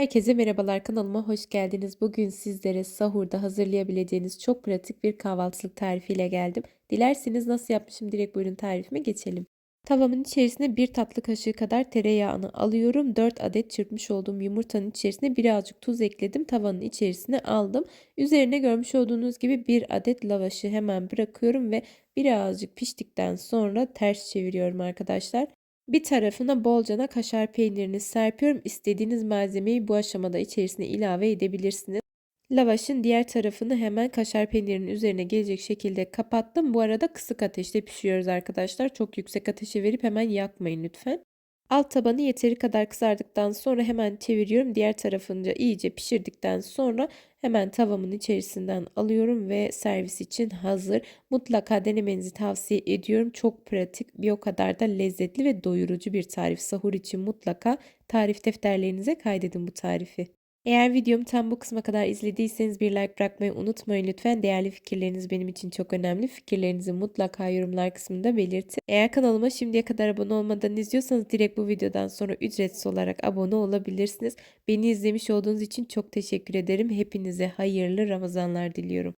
Herkese merhabalar kanalıma hoş geldiniz. Bugün sizlere sahurda hazırlayabileceğiniz çok pratik bir kahvaltılık tarifiyle geldim. Dilerseniz nasıl yapmışım direkt buyurun tarifime geçelim. Tavamın içerisine bir tatlı kaşığı kadar tereyağını alıyorum. 4 adet çırpmış olduğum yumurtanın içerisine birazcık tuz ekledim. Tavanın içerisine aldım. Üzerine görmüş olduğunuz gibi bir adet lavaşı hemen bırakıyorum ve birazcık piştikten sonra ters çeviriyorum arkadaşlar. Bir tarafına bolcana kaşar peynirini serpiyorum. İstediğiniz malzemeyi bu aşamada içerisine ilave edebilirsiniz. Lavaşın diğer tarafını hemen kaşar peynirinin üzerine gelecek şekilde kapattım. Bu arada kısık ateşte pişiriyoruz arkadaşlar. Çok yüksek ateşe verip hemen yakmayın lütfen. Alt tabanı yeteri kadar kızardıktan sonra hemen çeviriyorum. Diğer tarafınca iyice pişirdikten sonra hemen tavamın içerisinden alıyorum ve servis için hazır. Mutlaka denemenizi tavsiye ediyorum. Çok pratik, bir o kadar da lezzetli ve doyurucu bir tarif. Sahur için mutlaka tarif defterlerinize kaydedin bu tarifi. Eğer videomu tam bu kısma kadar izlediyseniz bir like bırakmayı unutmayın lütfen. Değerli fikirleriniz benim için çok önemli. Fikirlerinizi mutlaka yorumlar kısmında belirtin. Eğer kanalıma şimdiye kadar abone olmadan izliyorsanız direkt bu videodan sonra ücretsiz olarak abone olabilirsiniz. Beni izlemiş olduğunuz için çok teşekkür ederim. Hepinize hayırlı Ramazanlar diliyorum.